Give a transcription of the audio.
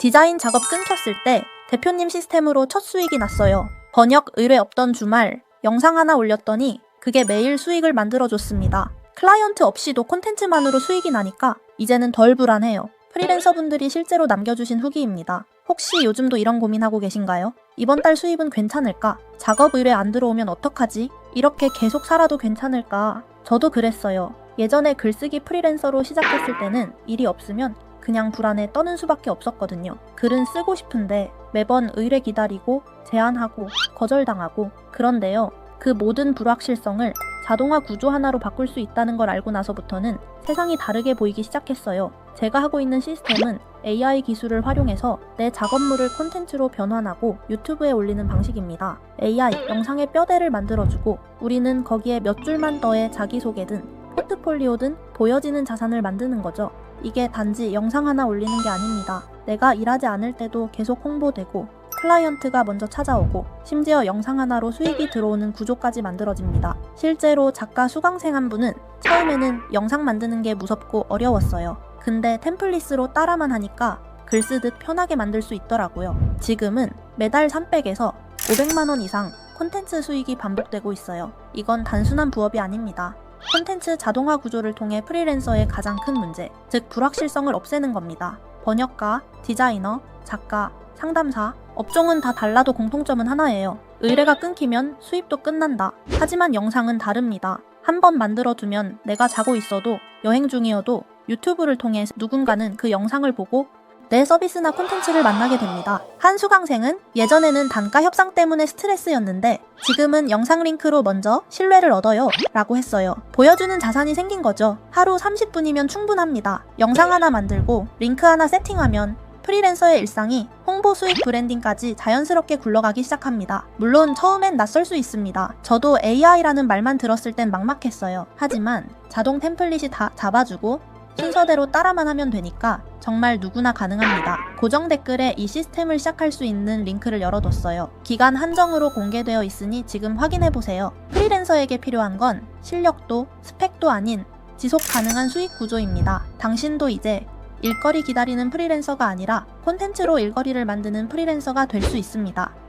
디자인 작업 끊겼을 때 대표님 시스템으로 첫 수익이 났어요. 번역 의뢰 없던 주말 영상 하나 올렸더니 그게 매일 수익을 만들어줬습니다. 클라이언트 없이도 콘텐츠만으로 수익이 나니까 이제는 덜 불안해요. 프리랜서 분들이 실제로 남겨주신 후기입니다. 혹시 요즘도 이런 고민하고 계신가요? 이번 달 수입은 괜찮을까? 작업 의뢰 안 들어오면 어떡하지? 이렇게 계속 살아도 괜찮을까? 저도 그랬어요. 예전에 글쓰기 프리랜서로 시작했을 때는 일이 없으면 그냥 불안에 떠는 수밖에 없었거든요. 글은 쓰고 싶은데 매번 의뢰 기다리고 제안하고 거절당하고 그런데요. 그 모든 불확실성을 자동화 구조 하나로 바꿀 수 있다는 걸 알고 나서부터는 세상이 다르게 보이기 시작했어요. 제가 하고 있는 시스템은 AI 기술을 활용해서 내 작업물을 콘텐츠로 변환하고 유튜브에 올리는 방식입니다. AI 영상의 뼈대를 만들어주고 우리는 거기에 몇 줄만 더해 자기소개든 포트폴리오든 보여지는 자산을 만드는 거죠. 이게 단지 영상 하나 올리는 게 아닙니다. 내가 일하지 않을 때도 계속 홍보되고 클라이언트가 먼저 찾아오고 심지어 영상 하나로 수익이 들어오는 구조까지 만들어집니다. 실제로 작가 수강생 한 분은 처음에는 영상 만드는 게 무섭고 어려웠어요. 근데 템플릿으로 따라만 하니까 글 쓰듯 편하게 만들 수 있더라고요. 지금은 매달 300에서 500만원 이상 콘텐츠 수익이 반복되고 있어요. 이건 단순한 부업이 아닙니다. 콘텐츠 자동화 구조를 통해 프리랜서의 가장 큰 문제, 즉 불확실성을 없애는 겁니다. 번역가, 디자이너, 작가, 상담사, 업종은 다 달라도 공통점은 하나예요. 의뢰가 끊기면 수입도 끝난다. 하지만 영상은 다릅니다. 한 번 만들어두면 내가 자고 있어도 여행 중이어도 유튜브를 통해 누군가는 그 영상을 보고 내 서비스나 콘텐츠를 만나게 됩니다. 한 수강생은 예전에는 단가 협상 때문에 스트레스였는데 지금은 영상 링크로 먼저 신뢰를 얻어요 라고 했어요. 보여주는 자산이 생긴 거죠. 하루 30분이면 충분합니다. 영상 하나 만들고 링크 하나 세팅하면 프리랜서의 일상이 홍보 수익 브랜딩까지 자연스럽게 굴러가기 시작합니다. 물론 처음엔 낯설 수 있습니다. 저도 AI라는 말만 들었을 땐 막막했어요. 하지만 자동 템플릿이 다 잡아주고 순서대로 따라만 하면 되니까 정말 누구나 가능합니다. 고정 댓글에 이 시스템을 시작할 수 있는 링크를 열어뒀어요. 기간 한정으로 공개되어 있으니 지금 확인해보세요. 프리랜서에게 필요한 건 실력도 스펙도 아닌 지속 가능한 수익 구조입니다. 당신도 이제 일거리 기다리는 프리랜서가 아니라 콘텐츠로 일거리를 만드는 프리랜서가 될 수 있습니다.